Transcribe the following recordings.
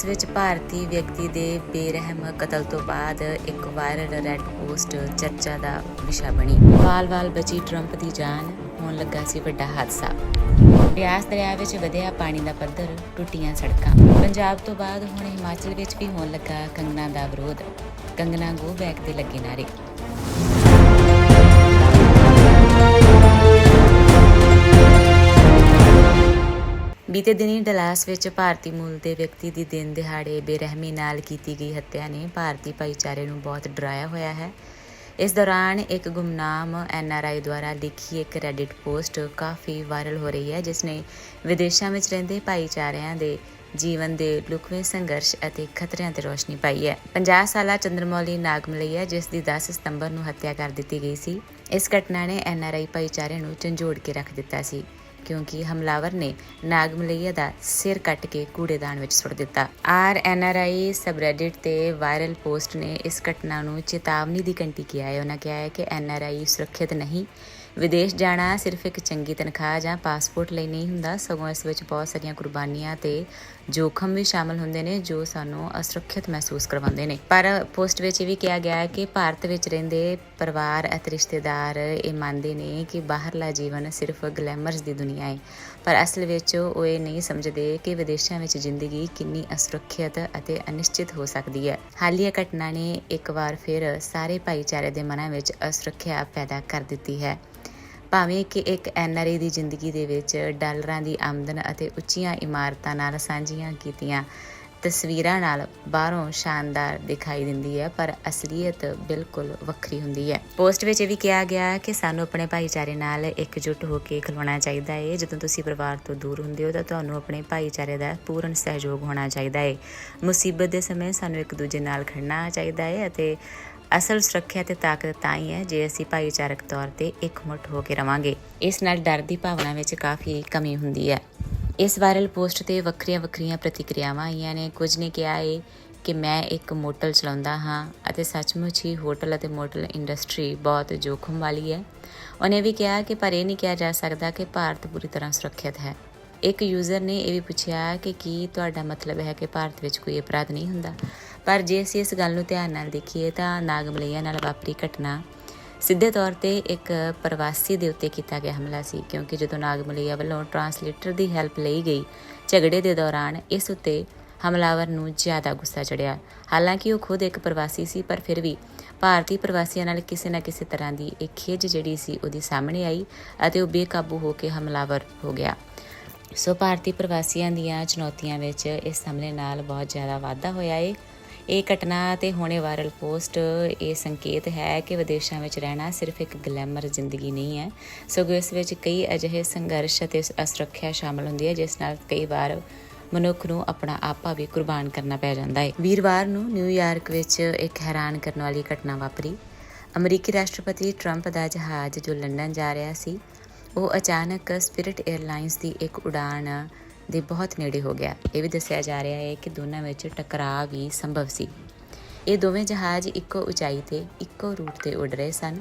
Dallas ਵਿੱਚ ਭਾਰਤੀ ਵਿਅਕਤੀ ਦੇ ਬੇਰਹਿਮ ਕਤਲ ਤੋਂ ਬਾਅਦ ਇੱਕ ਵਾਇਰਲ ਰੈੱਡ ਪੋਸਟ ਚਰਚਾ ਦਾ ਵਿਸ਼ਾ ਬਣੀ। ਵਾਲ-ਵਾਲ ਬਚੀ ਟਰੰਪ ਦੀ ਜਾਨ, ਹੋਣ ਲੱਗਾ ਸੀ ਵੱਡਾ ਹਾਦਸਾ। ਬਿਆਸ ਦਰਿਆ ਵਿੱਚ ਵਧਿਆ ਪਾਣੀ ਦਾ ਪੱਧਰ, ਟੁੱਟੀਆਂ ਸੜਕਾਂ। ਪੰਜਾਬ ਤੋਂ ਬਾਅਦ ਹੁਣ ਹਿਮਾਚਲ ਵਿੱਚ ਵੀ ਹੋਣ ਲੱਗਾ ਕੰਗਨਾ ਦਾ ਵਿਰੋਧ। ਕੰਗਨਾ ਗੋ ਬੈਕ ਦੇ ਲੱਗੇ ਨਾਰੇ ਬੀਤੇ ਦਿਨੀ ਡਲਾਸ ਵਿੱਚ ਭਾਰਤੀ ਮੂਲ ਦੇ ਵਿਅਕਤੀ ਦੀ ਦਿਨ ਦਿਹਾੜੇ ਬੇਰਹਿਮੀ ਨਾਲ ਕੀਤੀ ਗਈ ਹੱਤਿਆ ਨੇ ਭਾਰਤੀ ਭਾਈਚਾਰੇ ਨੂੰ ਬਹੁਤ ਡਰਾਇਆ ਹੋਇਆ ਹੈ। ਇਸ ਦੌਰਾਨ ਇੱਕ ਗੁੰਮਨਾਮ ਐਨਆਰਆਈ ਦੁਆਰਾ ਲਿਖੀ ਇੱਕ ਰੈਡਿਟ ਪੋਸਟ ਕਾਫੀ ਵਾਇਰਲ ਹੋ ਰਹੀ ਹੈ, ਜਿਸ ਨੇ ਵਿਦੇਸ਼ਾਂ ਵਿੱਚ ਰਹਿੰਦੇ ਭਾਈਚਾਰਿਆਂ ਦੇ ਜੀਵਨ ਦੇ ਲੁਕਵੇਂ ਸੰਘਰਸ਼ ਅਤੇ ਖਤਰਿਆਂ ਤੇ ਰੋਸ਼ਨੀ ਪਾਈ ਹੈ। 50 ਸਾਲਾ ਚੰਦਰਮੌਲੀ ਨਾਗਮਲਈਆ ਜਿਸ ਦੀ 10 ਸਤੰਬਰ ਨੂੰ ਹੱਤਿਆ ਕਰ ਦਿੱਤੀ ਗਈ ਸੀ, ਇਸ ਘਟਨਾ ਨੇ ਐਨਆਰਆਈ ਭਾਈਚਾਰੇ ਨੂੰ ਝੰਜੋੜ ਕੇ ਰੱਖ ਦਿੱਤਾ ਸੀ। ਕਿਉਂਕਿ ਹਮਲਾਵਰ ਨੇ ਨਾਗ ਮਲਈਆ ਦਾ ਸਿਰ ਕੱਟ ਕੇ ਕੂੜੇਦਾਨ ਵਿੱਚ ਸੁੱਟ ਦਿੱਤਾ। R N R I subreddit ਤੇ ਵਾਇਰਲ ਪੋਸਟ ਨੇ ਇਸ ਘਟਨਾ ਨੂੰ ਚੇਤਾਵਨੀ ਦੀ ਘੰਟੀ ਕਿਹਾ ਹੈ। ਉਹਨਾਂ ਕਿਹਾ ਹੈ ਕਿ ਐੱਨ ਆਰ ਆਈ ਸੁਰੱਖਿਅਤ ਨਹੀਂ। ਵਿਦੇਸ਼ ਜਾਣਾ ਸਿਰਫ ਇੱਕ ਚੰਗੀ ਤਨਖਾਹ ਜਾਂ ਪਾਸਪੋਰਟ ਲਈ ਨਹੀਂ ਹੁੰਦਾ। ਸਗੋਂ ਇਸ ਵਿੱਚ ਬਹੁਤ ਸਾਰੀਆਂ ਕੁਰਬਾਨੀਆਂ ਤੇ ਜੋਖਮ ਵੀ ਸ਼ਾਮਲ ਹੁੰਦੇ ਨੇ ਜੋ ਸਾਨੂੰ ਅਸੁਰੱਖਿਅਤ ਮਹਿਸੂਸ ਕਰਵਾਉਂਦੇ ਨੇ। ਪਰ ਪੋਸਟ ਵਿੱਚ ਇਹ ਵੀ ਕਿਹਾ ਗਿਆ ਹੈ ਕਿ ਭਾਰਤ ਵਿੱਚ ਰਹਿੰਦੇ ਪਰਿਵਾਰ ਅਤੇ ਰਿਸ਼ਤੇਦਾਰ ਇਹ ਮੰਨਦੇ ਨੇ ਕਿ ਬਾਹਰਲਾ ਜੀਵਨ ਸਿਰਫ ਗਲੈਮਰਸ ਦੀ ਦੁਨੀਆ ਹੈ। ਪਰ ਅਸਲ ਵਿੱਚ ਉਹ ਇਹ ਨਹੀਂ ਸਮਝਦੇ ਕਿ ਵਿਦੇਸ਼ਾਂ ਵਿੱਚ ਜ਼ਿੰਦਗੀ ਕਿੰਨੀ ਅਸੁਰੱਖਿਅਤ ਅਤੇ ਅਨਿਸ਼ਚਿਤ ਹੋ ਸਕਦੀ ਹੈ। ਹਾਲੀਆ ਘਟਨਾ ਨੇ ਇੱਕ ਵਾਰ ਫਿਰ ਸਾਰੇ ਭਾਈਚਾਰੇ ਦੇ ਮਨਾਂ ਵਿੱਚ ਅਸੁਰੱਖਿਆ ਪੈਦਾ ਕਰ ਦਿੱਤੀ ਹੈ। ਭਾਵੇਂ ਕਿ ਇੱਕ ਐਨਆਰਆਈ ਦੀ ਜ਼ਿੰਦਗੀ ਦੇ ਵਿੱਚ ਡਾਲਰਾਂ ਦੀ ਆਮਦਨ ਅਤੇ ਉੱਚੀਆਂ ਇਮਾਰਤਾਂ ਨਾਲ ਸਾਂਝੀਆਂ ਕੀਤੀਆਂ ਤਸਵੀਰਾਂ ਨਾਲ ਬਾਹਰੋਂ ਸ਼ਾਨਦਾਰ ਦਿਖਾਈ ਦਿੰਦੀ ਹੈ, ਪਰ ਅਸਲੀਅਤ ਬਿਲਕੁਲ ਵੱਖਰੀ ਹੁੰਦੀ ਹੈ। ਪੋਸਟ ਵਿੱਚ ਇਹ ਵੀ ਕਿਹਾ ਗਿਆ ਕਿ ਸਾਨੂੰ ਆਪਣੇ ਭਾਈਚਾਰੇ ਨਾਲ ਇਕਜੁੱਟ ਹੋ ਕੇ ਖਲੋਣਾ ਚਾਹੀਦਾ ਹੈ ਜਦੋਂ ਤੁਸੀਂ ਪਰਿਵਾਰ ਤੋਂ ਦੂਰ ਹੁੰਦੇ ਹੋ, ਤਾਂ ਤੁਹਾਨੂੰ ਆਪਣੇ ਭਾਈਚਾਰੇ ਦਾ ਪੂਰਨ ਸਹਿਯੋਗ ਹੋਣਾ ਚਾਹੀਦਾ ਹੈ ਮੁਸੀਬਤ ਦੇ ਸਮੇਂ ਸਾਨੂੰ ਇੱਕ ਦੂਜੇ ਨਾਲ ਖੜਨਾ ਚਾਹੀਦਾ ਹੈ ਅਤੇ ਅਸਲ ਸੁਰੱਖਿਆ ਤੇ ਤਾਕਤ ਤਾਂ ਹੀ ਹੈ ਜੇ ਅਸੀਂ ਭਾਈਚਾਰਕ ਤੌਰ ਤੇ ਇਕਮੁੱਠ ਹੋ ਕੇ ਰਵਾਂਗੇ। ਇਸ ਨਾਲ ਡਰ ਦੀ ਭਾਵਨਾ ਵਿੱਚ ਕਾਫੀ ਕਮੀ ਹੁੰਦੀ ਹੈ। ਇਸ ਵਾਇਰਲ ਪੋਸਟ ਤੇ ਵੱਖਰੀਆਂ ਵੱਖਰੀਆਂ ਪ੍ਰਤੀਕਿਰਿਆਵਾਂ ਆਈਆਂ ਨੇ। ਕੁਝ ਨੇ ਕਿਹਾ ਏ ਕਿ ਮੈਂ ਇੱਕ ਮੋਟਲ ਚਲਾਉਂਦਾ ਹਾਂ ਅਤੇ ਸੱਚਮੁੱਚ ਹੀ ਹੋਟਲ ਅਤੇ ਮੋਟਲ ਇੰਡਸਟਰੀ ਬਹੁਤ ਜੋਖਮ ਵਾਲੀ ਹੈ। ਉਹਨੇ ਵੀ ਕਿਹਾ ਕਿ ਪਰ ਇਹ ਨਹੀਂ ਕਿਹਾ ਜਾ ਸਕਦਾ ਕਿ ਭਾਰਤ ਪੂਰੀ ਤਰ੍ਹਾਂ ਸੁਰੱਖਿਅਤ ਹੈ। ਇੱਕ ਯੂਜ਼ਰ ਨੇ ਇਹ ਵੀ ਪੁੱਛਿਆ ਕਿ ਕੀ ਤੁਹਾਡਾ ਮਤਲਬ ਹੈ ਕਿ ਭਾਰਤ ਵਿੱਚ ਕੋਈ ਅਪਰਾਧ ਨਹੀਂ ਹੁੰਦਾ? ਪਰ ਜੇ ਅਸੀਂ ਇਸ ਗੱਲ ਨੂੰ ਧਿਆਨ ਨਾਲ ਦੇਖੀਏ ਤਾਂ ਨਾਗਮਲਈਆ ਨਾਲ ਵਾਪਰੀ ਘਟਨਾ ਸਿੱਧੇ ਤੌਰ ਤੇ ਇੱਕ ਪ੍ਰਵਾਸੀ ਦੇ ਉੱਤੇ ਕੀਤਾ ਗਿਆ ਹਮਲਾ ਸੀ, ਕਿਉਂਕਿ ਜਦੋਂ ਨਾਗਮਲਈਆ ਵੱਲੋਂ ਟਰਾਂਸਲੇਟਰ ਦੀ ਹੈਲਪ ਲਈ ਗਈ ਝਗੜੇ ਦੇ ਦੌਰਾਨ ਇਸ ਉੱਤੇ ਹਮਲਾਵਰ ਨੂੰ ਜ਼ਿਆਦਾ ਗੁੱਸਾ ਚੜਿਆ ਹਾਲਾਂਕਿ ਉਹ ਖੁਦ ਇੱਕ ਪ੍ਰਵਾਸੀ ਸੀ, ਪਰ ਫਿਰ ਵੀ ਭਾਰਤੀ ਪ੍ਰਵਾਸੀਆਂ ਨਾਲ ਕਿਸੇ ਨਾ ਕਿਸੇ ਤਰ੍ਹਾਂ ਦੀ ਇਹ ਖਿੱਚ ਜਿਹੜੀ ਸੀ ਉਹਦੀ ਸਾਹਮਣੇ ਆਈ ਅਤੇ ਉਹ ਬੇਕਾਬੂ ਹੋ ਕੇ ਹਮਲਾਵਰ ਹੋ ਗਿਆ। ਸੋ ਭਾਰਤੀ ਪ੍ਰਵਾਸੀਆਂ ਦੀਆਂ ਚੁਣੌਤੀਆਂ ਵਿੱਚ ਇਸ ਹਮਲੇ ਨਾਲ ਬਹੁਤ ਜ਼ਿਆਦਾ ਵਾਧਾ ਹੋਇਆ ਏ। ਇਹ ਘਟਨਾ ਤੇ ਹੋਣੇ ਵਾਇਰਲ ਪੋਸਟ, ਇਹ ਸੰਕੇਤ ਹੈ ਕਿ ਵਿਦੇਸ਼ਾਂ ਵਿੱਚ ਰਹਿਣਾ ਸਿਰਫ ਇੱਕ ਗਲੈਮਰ ਜ਼ਿੰਦਗੀ ਨਹੀਂ ਹੈ। ਸਗੋਂ ਇਸ ਵਿੱਚ ਕਈ ਅਜਿਹੇ ਸੰਘਰਸ਼ ਅਤੇ ਅਸੁਰੱਖਿਆ ਸ਼ਾਮਲ ਹੁੰਦੀ ਹੈ, ਜਿਸ ਨਾਲ ਕਈ ਵਾਰ ਮਨੁੱਖ ਨੂੰ ਆਪਣਾ ਆਪਾ ਵੀ ਕੁਰਬਾਨ ਕਰਨਾ ਪੈ ਜਾਂਦਾ ਹੈ ਵੀਰਵਾਰ ਨੂੰ ਨਿਊਯਾਰਕ ਵਿੱਚ ਇੱਕ ਹੈਰਾਨ ਕਰਨ ਵਾਲੀ ਘਟਨਾ ਵਾਪਰੀ। ਅਮਰੀਕੀ ਰਾਸ਼ਟਰਪਤੀ ਟਰੰਪ ਦਾ ਜਹਾਜ਼ ਜੋ ਲੰਡਨ ਜਾ ਰਿਹਾ ਸੀ ਉਹ ਅਚਾਨਕ ਸਪਿਰਿਟ 에ਅਰਲਾਈਨਸ ਦੀ ਇੱਕ ਉਡਾਨ ਦੇ ਬਹੁਤ ਨੇੜੇ ਹੋ ਗਿਆ। ਇਹ ਵੀ ਦੱਸਿਆ ਜਾ ਰਿਹਾ ਹੈ ਕਿ ਦੋਨਾਂ ਵਿੱਚ ਟਕਰਾਅ ਵੀ ਸੰਭਵ ਸੀ। ਇਹ ਦੋਵੇਂ ਜਹਾਜ਼ ਇੱਕੋ ਉਚਾਈ ਤੇ ਇੱਕੋ ਰੂਟ ਤੇ ਉੱਡ ਰਹੇ ਸਨ।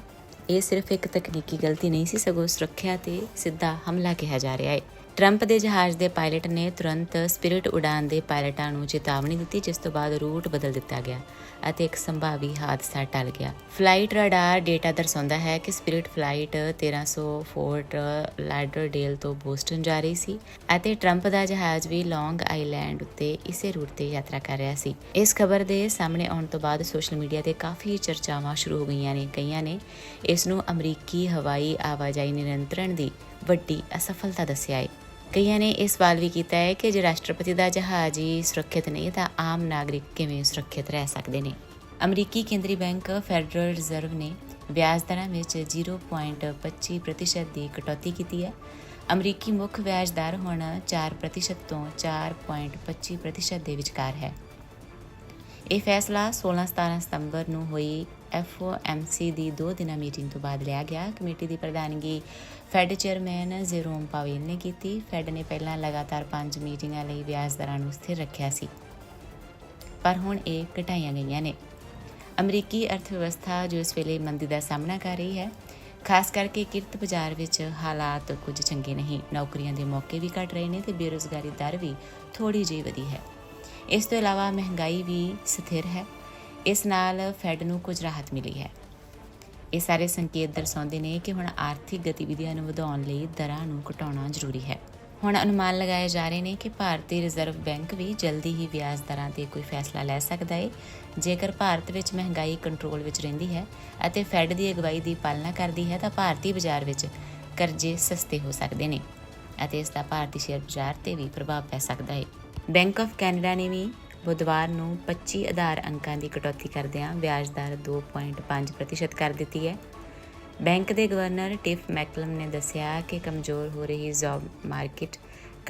ਇਹ ਸਿਰਫ ਇੱਕ ਤਕਨੀਕੀ ਗਲਤੀ ਨਹੀਂ ਸੀ, ਸਗੋਂ ਸੁਰੱਖਿਆ ਤੇ ਸਿੱਧਾ ਹਮਲਾ ਕਿਹਾ ਜਾ ਰਿਹਾ ਹੈ। ਟਰੰਪ ਦੇ ਜਹਾਜ਼ ਦੇ ਪਾਇਲਟ ਨੇ ਤੁਰੰਤ ਸਪਿਰਿਟ ਉਡਾਨ ਦੇ ਪਾਇਲਟਾਂ ਨੂੰ ਚੇਤਾਵਨੀ ਦਿੱਤੀ, ਜਿਸ ਤੋਂ ਬਾਅਦ ਰੂਟ ਬਦਲ ਦਿੱਤਾ ਗਿਆ ਅਤੇ ਇੱਕ ਸੰਭਾਵੀ ਹਾਦਸਾ ਟਲ ਗਿਆ। ਫਲਾਈਟ ਰਡਾਰ ਡੇਟਾ ਦਰਸਾਉਂਦਾ ਹੈ ਕਿ ਸਪਿਰਿਟ ਫਲਾਈਟ 1300 ਫੋਰਟ ਲਾਡਰਡੇਲ ਤੋਂ ਬੋਸਟਨ ਜਾ ਰਹੀ ਸੀ ਅਤੇ ਟਰੰਪ ਦਾ ਜਹਾਜ਼ ਵੀ ਲੌਂਗ ਆਈਲੈਂਡ ਉੱਤੇ ਇਸੇ ਰੂਟ ਤੇ ਯਾਤਰਾ ਕਰ ਰਿਹਾ ਸੀ। ਇਸ ਖਬਰ ਦੇ ਸਾਹਮਣੇ ਆਉਣ ਤੋਂ ਬਾਅਦ ਸੋਸ਼ਲ ਮੀਡੀਆ ਤੇ ਕਾਫੀ ਚਰਚਾਵਾਂ ਸ਼ੁਰੂ ਹੋ ਗਈਆਂ ਨੇ, ਕਈਆਂ ਨੇ ਇਸ ਨੂੰ ਅਮਰੀਕੀ ਹਵਾਈ ਆਵਾਜਾਈ ਨਿਯੰਤਰਣ ਦੀ ਵੱਡੀ ਅਸਫਲਤਾ ਦੱਸਿਆ ਹੈ। ਕਈਆਂ ਨੇ ਇਹ ਸਵਾਲ ਵੀ ਕੀਤਾ ਹੈ ਕਿ ਜੇ ਰਾਸ਼ਟਰਪਤੀ ਦਾ ਜਹਾਜ਼ ਹੀ ਸੁਰੱਖਿਅਤ ਨਹੀਂ, ਤਾਂ ਆਮ ਨਾਗਰਿਕ ਕਿਵੇਂ ਸੁਰੱਖਿਅਤ ਰਹਿ ਸਕਦੇ ਨੇ? ਅਮਰੀਕੀ ਕੇਂਦਰੀ ਬੈਂਕ ਫੈਡਰਲ ਰਿਜ਼ਰਵ ਨੇ ਵਿਆਜ ਦਰਾਂ ਵਿੱਚ 0.25% ਦੀ ਕਟੌਤੀ ਕੀਤੀ ਹੈ। ਅਮਰੀਕੀ ਮੁੱਖ ਵਿਆਜ ਦਰ ਹੁਣ 4% ਤੋਂ 4.25% ਦੇ ਵਿਚਕਾਰ ਹੈ। ਇਹ ਫੈਸਲਾ 16-17 ਸਤੰਬਰ ਨੂੰ ਹੋਈ FOMC ਦੀ ਦੋ ਦਿਨਾਂ ਮੀਟਿੰਗ ਤੋਂ ਬਾਅਦ ਲਿਆ ਗਿਆ। ਕਮੇਟੀ ਦੀ ਪ੍ਰਧਾਨਗੀ ਫੈਡ ਚੇਅਰਮੈਨ ਜ਼ੇਰੋਮ ਪਾਵੇਲ ਨੇ ਕੀਤੀ। ਫੈਡ ਨੇ ਪਹਿਲਾਂ ਲਗਾਤਾਰ ਪੰਜ ਮੀਟਿੰਗਾਂ ਲਈ ਵਿਆਜ ਦਰਾਂ ਨੂੰ ਸਥਿਰ ਰੱਖਿਆ ਸੀ। ਪਰ ਹੁਣ ਇਹ ਘਟਾਈਆਂ ਗਈਆਂ ਨੇ। ਅਮਰੀਕੀ ਅਰਥਵਿਵਸਥਾ ਜੋ ਇਸ ਵੇਲੇ ਮੰਦੀ ਦਾ ਸਾਹਮਣਾ ਕਰ ਰਹੀ ਹੈ, ਖਾਸ ਕਰਕੇ ਕਿਰਤ ਬਾਜ਼ਾਰ ਵਿੱਚ ਹਾਲਾਤ ਕੁਝ ਚੰਗੇ ਨਹੀਂ। ਨੌਕਰੀਆਂ ਦੇ ਮੌਕੇ ਵੀ ਘਟ ਰਹੇ ਨੇ ਤੇ ਬੇਰੋਜ਼ਗਾਰੀ ਦਰ ਵੀ ਥੋੜੀ ਜਿਹੀ ਵਧੀ ਹੈ। ਇਸ ਤੋਂ ਇਲਾਵਾ ਮਹਿੰਗਾਈ ਵੀ ਸਥਿਰ ਹੈ। ਇਸ ਨਾਲ ਫੈਡ ਨੂੰ ਕੁਝ ਰਾਹਤ ਮਿਲੀ ਹੈ। ਇਹ ਸਾਰੇ ਸੰਕੇਤ ਦਰਸਾਉਂਦੇ ਨੇ ਕਿ ਹੁਣ ਆਰਥਿਕ ਗਤੀਵਿਧੀਆਂ ਨੂੰ ਵਧਾਉਣ ਲਈ ਦਰਾਂ ਨੂੰ ਘਟਾਉਣਾ ਜ਼ਰੂਰੀ ਹੈ। ਹੁਣ ਅਨੁਮਾਨ ਲਗਾਏ ਜਾ ਰਹੇ ਨੇ ਕਿ ਭਾਰਤੀ ਰਿਜ਼ਰਵ ਬੈਂਕ ਵੀ ਜਲਦੀ ਹੀ ਵਿਆਜ ਦਰਾਂ ਤੇ ਕੋਈ ਫੈਸਲਾ ਲੈ ਸਕਦਾ ਹੈ ਜੇਕਰ ਭਾਰਤ ਵਿੱਚ ਮਹਿੰਗਾਈ ਕੰਟਰੋਲ ਵਿੱਚ ਰਹਿੰਦੀ ਹੈ ਅਤੇ ਫੈਡ ਦੀ ਅਗਵਾਈ ਦੀ ਪਾਲਣਾ ਕਰਦੀ ਹੈ ਤਾਂ ਭਾਰਤੀ ਬਾਜ਼ਾਰ ਵਿੱਚ ਕਰਜ਼ੇ ਸਸਤੇ ਹੋ ਸਕਦੇ ਨੇ ਅਤੇ ਇਸ ਦਾ ਭਾਰਤੀ ਸ਼ੇਅਰ ਬਾਜ਼ਾਰ ਤੇ ਵੀ ਪ੍ਰਭਾਵ ਪੈ ਸਕਦਾ ਹੈ ਬੈਂਕ ਆਫ ਕੈਨੇਡਾ ਨੇ ਵੀ ਬੁੱਧਵਾਰ ਨੂੰ 25 ਆਧਾਰ ਅੰਕਾਂ ਦੀ ਕਟੌਤੀ ਕਰਦਿਆਂ ਵਿਆਜ ਦਰ 2.5% ਕਰ ਦਿੱਤੀ ਹੈ। ਬੈਂਕ ਦੇ ਗਵਰਨਰ ਟਿਫ ਮੈਕਲਮ ਨੇ ਦੱਸਿਆ ਕਿ ਕਮਜ਼ੋਰ ਹੋ ਰਹੀ ਜੌਬ ਮਾਰਕੀਟ,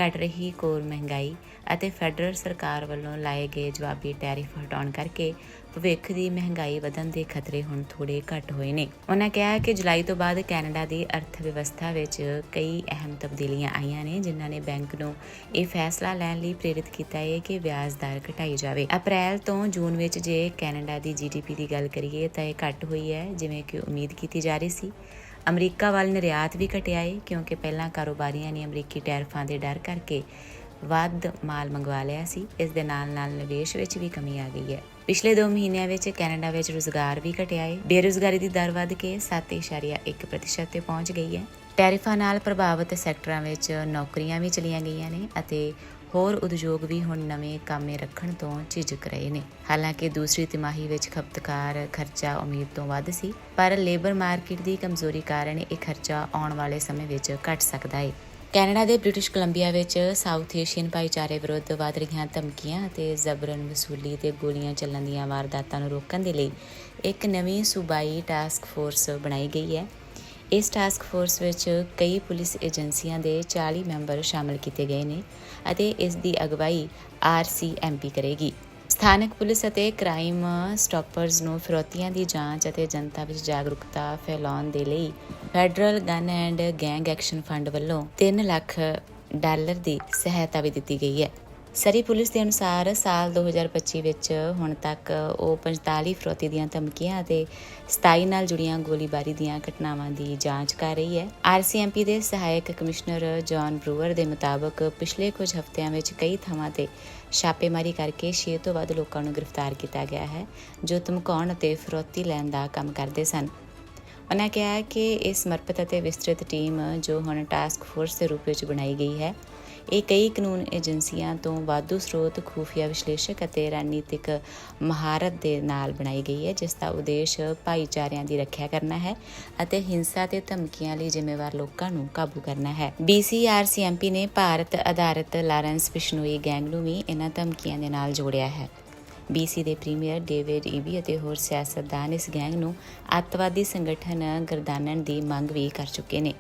ਘਟ ਰਹੀ ਕੋਰ ਮਹਿੰਗਾਈ ਅਤੇ ਫੈਡਰਲ ਸਰਕਾਰ ਵੱਲੋਂ ਲਾਏ ਗਏ ਜਵਾਬੀ ਟੈਰਿਫ ਹਟਾਉਣ ਕਰਕੇ ਭਵਿੱਖ ਦੀ ਮਹਿੰਗਾਈ ਵਧਣ ਦੇ ਖਤਰੇ ਹੁਣ ਥੋੜੇ ਘਟ ਹੋਏ ਨੇ। ਉਹਨਾਂ ਕਿਹਾ ਕਿ ਜੁਲਾਈ ਤੋਂ ਬਾਅਦ ਕੈਨੇਡਾ ਦੀ ਅਰਥ ਵਿਵਸਥਾ ਵਿੱਚ ਕਈ ਅਹਿਮ ਤਬਦੀਲੀਆਂ ਆਈਆਂ ਨੇ, ਜਿਨ੍ਹਾਂ ਨੇ ਬੈਂਕ ਨੂੰ ਇਹ ਫੈਸਲਾ ਲੈਣ ਲਈ ਪ੍ਰੇਰਿਤ ਕੀਤਾ ਹੈ ਕਿ ਵਿਆਜ ਦਰ ਘਟਾਈ ਜਾਵੇ। ਅਪ੍ਰੈਲ ਤੋਂ ਜੂਨ ਵਿੱਚ ਜੇ ਕੈਨੇਡਾ ਦੀ ਜੀਡੀਪੀ ਦੀ ਗੱਲ ਕਰੀਏ ਤਾਂ ਇਹ ਘਟ ਹੋਈ ਹੈ, ਜਿਵੇਂ ਕਿ ਉਮੀਦ ਕੀਤੀ ਜਾ ਰਹੀ ਸੀ। ਅਮਰੀਕਾ ਵੱਲ ਨਿਰਯਾਤ ਵੀ ਘਟਿਆ ਹੈ, ਕਿਉਂਕਿ ਪਹਿਲਾਂ ਕਾਰੋਬਾਰੀਆਂ ਨੇ ਅਮਰੀਕੀ ਟੈਰਫਾਂ ਦੇ ਡਰ ਕਰਕੇ ਵੱਧ ਮਾਲ ਮੰਗਵਾ ਲਿਆ ਸੀ, ਇਸ ਦੇ ਨਾਲ ਨਾਲ ਨਿਵੇਸ਼ ਵਿੱਚ ਵੀ ਕਮੀ ਆ ਗਈ ਹੈ। ਪਿਛਲੇ 2 ਮਹੀਨਿਆਂ ਵਿੱਚ ਕੈਨੇਡਾ ਵਿੱਚ ਰੁਜ਼ਗਾਰ ਵੀ ਘਟਿਆ ਹੈ ਬੇਰੁਜ਼ਗਾਰੀ ਦੀ ਦਰ ਵੱਧ ਕੇ 7.1% ਤੇ ਪਹੁੰਚ ਗਈ ਹੈ। ਟੈਰਿਫਾਂ ਨਾਲ ਪ੍ਰਭਾਵਿਤ ਸੈਕਟਰਾਂ ਵਿੱਚ ਨੌਕਰੀਆਂ ਵੀ ਚਲੀਆਂ ਗਈਆਂ ਨੇ ਅਤੇ ਹੋਰ ਉਦਯੋਗ ਵੀ ਹੁਣ ਨਵੇਂ ਕਾਮੇ ਰੱਖਣ ਤੋਂ ਝਿਜਕ ਰਹੇ ਨੇ। ਹਾਲਾਂਕਿ ਦੂਸਰੀ ਤਿਮਾਹੀ ਵਿੱਚ ਖਪਤਕਾਰ ਖਰਚਾ ਉਮੀਦ ਤੋਂ ਵੱਧ ਸੀ, ਪਰ ਲੇਬਰ ਮਾਰਕੀਟ ਦੀ ਕਮਜ਼ੋਰੀ ਕਾਰਨ ਇਹ ਖਰਚਾ ਆਉਣ ਵਾਲੇ ਸਮੇਂ ਵਿੱਚ ਘਟ ਸਕਦਾ ਹੈ ਕੈਨੇਡਾ ਦੇ ਬ੍ਰਿਟਿਸ਼ ਕੋਲੰਬੀਆ ਵਿੱਚ ਸਾਊਥ ਏਸ਼ੀਅਨ ਭਾਈਚਾਰੇ ਵਿਰੁੱਧ ਵਧ ਰਹੀਆਂ ਧਮਕੀਆਂ ਅਤੇ ਜ਼ਬਰਨ ਵਸੂਲੀ ਤੇ ਗੋਲੀਆਂ ਚੱਲਣ ਦੀਆਂ ਵਾਰਦਾਤਾਂ ਨੂੰ ਰੋਕਣ ਦੇ ਲਈ ਇੱਕ ਨਵੀਂ ਸੂਬਾਈ ਟਾਸਕ ਫੋਰਸ ਬਣਾਈ ਗਈ ਹੈ। ਇਸ ਟਾਸਕ ਫੋਰਸ ਵਿੱਚ ਕਈ ਪੁਲਿਸ ਏਜੰਸੀਆਂ ਦੇ 40 ਮੈਂਬਰ ਸ਼ਾਮਲ ਕੀਤੇ ਗਏ ਨੇ ਅਤੇ ਇਸ ਦੀ ਅਗਵਾਈ ਆਰਸੀਐਮਪੀ ਕਰੇਗੀ। ਸਥਾਨਕ ਪੁਲਿਸ ਅਤੇ ਕ੍ਰਾਈਮ ਸਟਾਪਰਜ਼ ਨੂੰ ਫਿਰੌਤੀਆਂ ਦੀ ਜਾਂਚ ਅਤੇ ਜਨਤਾ ਵਿੱਚ ਜਾਗਰੂਕਤਾ ਫੈਲਾਉਣ ਦੇ ਲਈ federal gun and gang action fund ਵੱਲੋਂ 3 ਲੱਖ ਡਾਲਰ ਦੀ ਸਹਾਇਤਾ ਵੀ ਦਿੱਤੀ ਗਈ ਹੈ। ਸਰੀ ਪੁਲਿਸ ਦੇ ਅਨੁਸਾਰ ਸਾਲ 2025 ਵਿੱਚ ਹੁਣ ਤੱਕ ਉਹ 45 ਫਰੋਤੀ ਦੀਆਂ ਧਮਕੀਆਂ ਅਤੇ 27 ਨਾਲ ਜੁੜੀਆਂ ਗੋਲੀਬਾਰੀ ਦੀਆਂ ਘਟਨਾਵਾਂ ਦੀ ਜਾਂਚ ਕਰ ਰਹੀ ਹੈ। ਆਰਸੀਐਮਪੀ ਦੇ ਸਹਾਇਕ ਕਮਿਸ਼ਨਰ ਜੌਨ ਬਰੂਅਰ ਦੇ ਮੁਤਾਬਕ ਪਿਛਲੇ ਕੁਝ ਹਫ਼ਤਿਆਂ ਵਿੱਚ ਕਈ ਥਾਵਾਂ ਤੇ ਛਾਪੇਮਾਰੀ ਕਰਕੇ 6 ਤੋਂ ਵੱਧ ਲੋਕਾਂ ਨੂੰ ਗ੍ਰਿਫਤਾਰ ਕੀਤਾ ਗਿਆ ਹੈ, ਜੋ ਧਮਕਾਉਣ ਅਤੇ ਫਰੋਤੀ ਲੈਣ ਦਾ ਕੰਮ ਕਰਦੇ ਸਨ। ਉਹਨਾਂ ਕਿਹਾ ਕਿ ਇਹ ਸਮਰਪਿਤ ਅਤੇ ਵਿਸਤ੍ਰਿਤ ਟੀਮ ਜੋ ਹੁਣ ਟਾਸਕ ਫੋਰਸ ਦੇ ਰੂਪ ਵਿੱਚ ਬਣਾਈ ਗਈ ਹੈ ਇਹ ਕਈ ਕਾਨੂੰਨ ਏਜੰਸੀਆਂ ਤੋਂ ਵਾਧੂ ਸਰੋਤ, ਖੂਫੀਆ ਵਿਸ਼ਲੇਸ਼ਕ ਅਤੇ ਰਣਨੀਤਿਕ ਮਹਾਰਤ ਦੇ ਨਾਲ ਬਣਾਈ ਗਈ ਹੈ, ਜਿਸ ਦਾ ਉਦੇਸ਼ ਭਾਈਚਾਰਿਆਂ ਦੀ ਰੱਖਿਆ ਕਰਨਾ ਹੈ ਅਤੇ ਹਿੰਸਾ ਤੇ ਧਮਕੀਆਂ ਲਈ ਜ਼ਿੰਮੇਵਾਰ ਲੋਕਾਂ ਨੂੰ ਕਾਬੂ ਕਰਨਾ ਹੈ। BCRCMP ਨੇ ਭਾਰਤ ਆਧਾਰਿਤ ਲਾਰੈਂਸ ਬਿਸ਼ਨੋਈ ਗੈਂਗ ਨੂੰ ਵੀ ਇਹਨਾਂ ਧਮਕੀਆਂ ਦੇ ਨਾਲ ਜੋੜਿਆ ਹੈ। BC ਦੇ ਪ੍ਰੀਮੀਅਰ ਡੇਵਿਡ ਈਬੀ ਅਤੇ ਹੋਰ ਸਿਆਸਤਦਾਨ ਇਸ ਗੈਂਗ ਨੂੰ ਅੱਤਵਾਦੀ ਸੰਗਠਨ ਗਰਦਾਨਣ ਦੀ ਮੰਗ ਵੀ ਕਰ ਚੁੱਕੇ ਨੇ।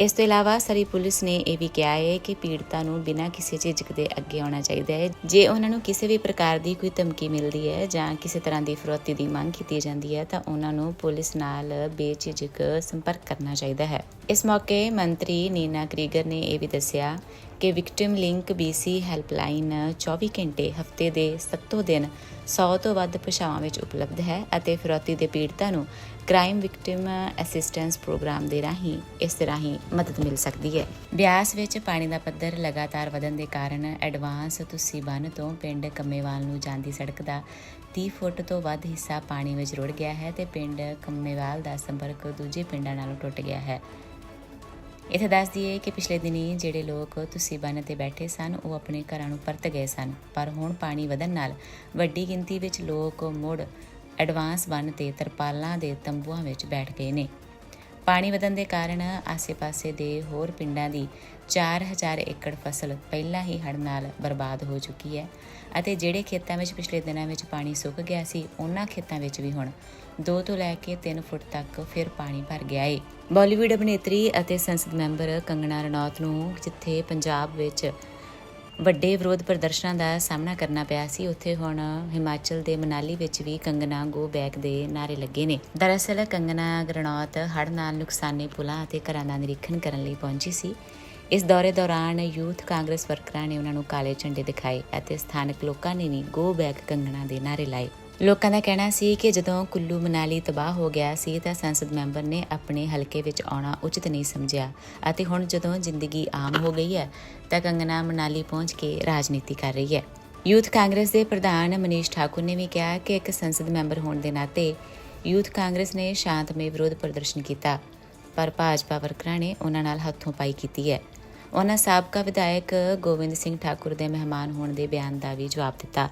ਇਸ ਤੋਂ ਇਲਾਵਾ ਸਰੀ ਪੁਲਿਸ ਨੇ ਇਹ ਵੀ ਕਿਹਾ ਹੈ ਕਿ ਪੀੜਤਾ ਨੂੰ ਬਿਨਾਂ ਕਿਸੇ ਝਿਜਕ ਦੇ ਅੱਗੇ ਆਉਣਾ ਚਾਹੀਦਾ ਹੈ। ਜੇ ਉਹਨਾਂ ਨੂੰ ਕਿਸੇ ਵੀ ਪ੍ਰਕਾਰ ਦੀ ਕੋਈ ਧਮਕੀ ਮਿਲਦੀ ਹੈ ਜਾਂ ਕਿਸੇ ਤਰ੍ਹਾਂ ਦੀ ਫਰੋਤੀ ਦੀ ਮੰਗ ਕੀਤੀ ਜਾਂਦੀ ਹੈ, ਤਾਂ ਉਹਨਾਂ ਨੂੰ ਪੁਲਿਸ ਨਾਲ ਬੇਝਿਜਕ ਸੰਪਰਕ ਕਰਨਾ ਚਾਹੀਦਾ ਹੈ। ਇਸ ਮੌਕੇ ਮੰਤਰੀ ਨੀਨਾ ਕ੍ਰੀਗਰ ਨੇ ਇਹ ਵੀ ਦੱਸਿਆ ਕਿ ਵਿਕਟਿਮ ਲਿੰਕ BC ਹੈਲਪਲਾਈਨ 24 ਘੰਟੇ ਹਫ਼ਤੇ ਦੇ 7 ਦਿਨ 100 ਤੋਂ ਵੱਧ ਭਾਸ਼ਾਵਾਂ ਵਿੱਚ ਉਪਲਬਧ ਹੈ ਅਤੇ ਫਿਰੌਤੀ ਦੇ ਪੀੜਤਾਂ ਨੂੰ ਕ੍ਰਾਈਮ ਵਿਕਟਿਮ ਅਸਿਸਟੈਂਸ ਪ੍ਰੋਗਰਾਮ ਦੇ ਰਾਹੀਂ, ਇਸ ਦੇ ਰਾਹੀਂ ਮਦਦ ਮਿਲ ਸਕਦੀ ਹੈ। ਬਿਆਸ ਵਿੱਚ ਪਾਣੀ ਦਾ ਪੱਧਰ ਲਗਾਤਾਰ ਵਧਣ ਦੇ ਕਾਰਨ ਐਡਵਾਂਸ ਤੁਸੀਂ ਬੰਨ ਤੋਂ ਪਿੰਡ ਕੰਮੇਵਾਲ ਨੂੰ ਜਾਂਦੀ ਸੜਕ ਦਾ 30 ਫੁੱਟ ਤੋਂ ਵੱਧ ਹਿੱਸਾ ਪਾਣੀ ਵਿੱਚ ਰੁੜ ਗਿਆ ਹੈ ਤੇ ਪਿੰਡ ਕੰਮੇਵਾਲ ਦਾ ਸੰਪਰਕ ਦੂਜੇ ਪਿੰਡਾਂ ਨਾਲੋਂ ਟੁੱਟ ਗਿਆ ਹੈ। ਇੱਥੇ ਦੱਸ ਦਈਏ ਕਿ ਪਿਛਲੇ ਦਿਨੀ ਜਿਹੜੇ ਲੋਕ ਤੁਸੀਂ ਬੰਨ ਤੇ ਬੈਠੇ ਸਨ, ਉਹ ਆਪਣੇ ਘਰਾਂ ਨੂੰ ਪਰਤ ਗਏ ਸਨ। ਪਰ ਹੁਣ ਪਾਣੀ ਵਧਣ ਨਾਲ ਵੱਡੀ ਗਿਣਤੀ ਵਿੱਚ ਲੋਕ ਮੁੜ ਐਡਵਾਂਸ ਬੰਨ ਤੇ ਤਰਪਾਲਾਂ ਦੇ ਤੰਬੂਆਂ ਵਿੱਚ ਬੈਠ ਗਏ ਨੇ। ਪਾਣੀ ਵਧਣ ਦੇ ਕਾਰਨ ਆਸੇ-ਪਾਸੇ ਦੇ ਹੋਰ ਪਿੰਡਾਂ ਦੀ 4000 ਏਕੜ ਫਸਲ ਪਹਿਲਾਂ ਹੀ ਹੜ੍ਹ ਨਾਲ ਬਰਬਾਦ ਹੋ ਚੁੱਕੀ ਹੈ ਅਤੇ ਜਿਹੜੇ ਖੇਤਾਂ ਵਿੱਚ ਪਿਛਲੇ ਦਿਨਾਂ ਵਿੱਚ ਪਾਣੀ ਸੁੱਕ ਗਿਆ ਸੀ, ਉਹਨਾਂ ਖੇਤਾਂ ਵਿੱਚ ਵੀ ਹੁਣ 2 ਤੋਂ ਲੈ ਕੇ 3 ਫੁੱਟ ਤੱਕ ਫਿਰ ਪਾਣੀ ਭਰ ਗਿਆ ਏ। ਬਾਲੀਵੁੱਡ ਅਭਿਨੇਤਰੀ ਅਤੇ ਸੰਸਦ ਮੈਂਬਰ ਕੰਗਣਾ ਰਣੌਤ ਨੂੰ ਜਿੱਥੇ ਪੰਜਾਬ ਵਿੱਚ ਵੱਡੇ ਵਿਰੋਧ ਪ੍ਰਦਰਸ਼ਨਾਂ ਦਾ ਸਾਹਮਣਾ ਕਰਨਾ ਪਿਆ ਸੀ। ਉੱਥੇ ਹੁਣ ਹਿਮਾਚਲ ਦੇ ਮਨਾਲੀ ਵਿੱਚ ਵੀ ਕੰਗਨਾ ਗੋ ਬੈਕ ਦੇ ਨਾਰੇ ਲੱਗੇ ਨੇ। ਦਰਅਸਲ ਕੰਗਨਾ ਗਰਣੌਤ ਹੜ੍ਹ ਨਾਲ ਨੁਕਸਾਨੇ ਪੁਲਾਂ ਅਤੇ ਘਰਾਂ ਦਾ ਨਿਰੀਖਣ ਕਰਨ ਲਈ ਪਹੁੰਚੀ ਸੀ। ਇਸ ਦੌਰੇ ਦੌਰਾਨ ਯੂਥ ਕਾਂਗਰਸ ਵਰਕਰਾਂ ਨੇ ਉਹਨਾਂ ਨੂੰ ਕਾਲੇ ਝੰਡੇ ਦਿਖਾਏ ਅਤੇ ਸਥਾਨਕ ਲੋਕਾਂ ਨੇ ਵੀ ਗੋ ਬੈਕ ਕੰਗਣਾ ਦੇ ਨਾਰੇ ਲਾਏ। ਲੋਕਾਂ ਦਾ ਕਹਿਣਾ ਸੀ ਕਿ ਜਦੋਂ ਕੁੱਲੂ ਮਨਾਲੀ ਤਬਾਹ ਹੋ ਗਿਆ ਸੀ ਤਾਂ ਸੰਸਦ ਮੈਂਬਰ ਨੇ ਆਪਣੇ ਹਲਕੇ ਵਿੱਚ ਆਉਣਾ ਉਚਿਤ ਨਹੀਂ ਸਮਝਿਆ ਅਤੇ ਹੁਣ ਜਦੋਂ ਜ਼ਿੰਦਗੀ ਆਮ ਹੋ ਗਈ ਹੈ ਤਾਂ ਕੰਗਨਾ ਮਨਾਲੀ ਪਹੁੰਚ ਕੇ ਰਾਜਨੀਤੀ ਕਰ ਰਹੀ ਹੈ। ਯੂਥ ਕਾਂਗਰਸ ਦੇ ਪ੍ਰਧਾਨ ਮਨੀਸ਼ ਠਾਕੁਰ ਨੇ ਵੀ ਕਿਹਾ ਕਿ ਇੱਕ ਸੰਸਦ ਮੈਂਬਰ ਹੋਣ ਦੇ ਨਾਤੇ ਯੂਥ ਕਾਂਗਰਸ ਨੇ ਸ਼ਾਂਤਮਈ ਵਿਰੋਧ ਪ੍ਰਦਰਸ਼ਨ ਕੀਤਾ, ਪਰ ਭਾਜਪਾ ਵਰਕਰਾਂ ਨੇ ਉਹਨਾਂ ਨਾਲ ਹੱਥੋਂ ਪਾਈ ਕੀਤੀ ਹੈ। ਉਹਨਾਂ ਸਾਬਕਾ ਵਿਧਾਇਕ ਗੋਬਿੰਦ ਸਿੰਘ ਠਾਕੁਰ ਦੇ ਮਹਿਮਾਨ ਹੋਣ ਦੇ ਬਿਆਨ ਦਾ ਵੀ ਜਵਾਬ ਦਿੱਤਾ।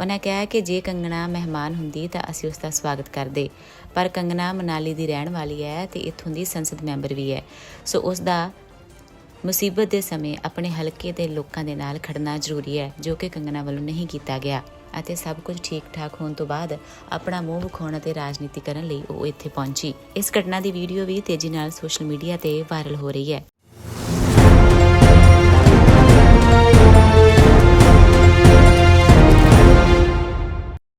ਉਹਨਾਂ ਕਿਹਾ ਕਿ ਜੇ ਕੰਗਣਾ ਮਹਿਮਾਨ ਹੁੰਦੀ ਤਾਂ ਅਸੀਂ ਉਸ ਦਾ ਸਵਾਗਤ ਕਰਦੇ। ਪਰ ਕੰਗਣਾ ਮਨਾਲੀ ਦੀ ਰਹਿਣ ਵਾਲੀ ਹੈ ਤੇ ਇੱਥੋਂ ਦੀ ਸੰਸਦ ਮੈਂਬਰ ਵੀ ਹੈ। ਸੋ ਉਸ ਦਾ ਮੁਸੀਬਤ ਦੇ ਸਮੇਂ ਆਪਣੇ ਹਲਕੇ ਦੇ ਲੋਕਾਂ ਦੇ ਨਾਲ ਖੜਨਾ ਜ਼ਰੂਰੀ ਹੈ, ਜੋ ਕਿ ਕੰਗਣਾ ਵੱਲੋਂ ਨਹੀਂ ਕੀਤਾ ਗਿਆ। ਅਤੇ ਸਭ ਕੁਝ ਠੀਕ ਠਾਕ ਹੋਣ ਤੋਂ ਬਾਅਦ ਆਪਣਾ ਮੂੰਹ ਵਿਖਾਉਣ ਅਤੇ ਰਾਜਨੀਤੀ ਕਰਨ ਲਈ ਉਹ ਇੱਥੇ ਪਹੁੰਚੀ। ਇਸ ਘਟਨਾ ਦੀ ਵੀਡੀਓ ਵੀ ਤੇਜ਼ੀ ਨਾਲ ਸੋਸ਼ਲ ਮੀਡੀਆ ਤੇ ਵਾਇਰਲ ਹੋ ਰਹੀ ਹੈ।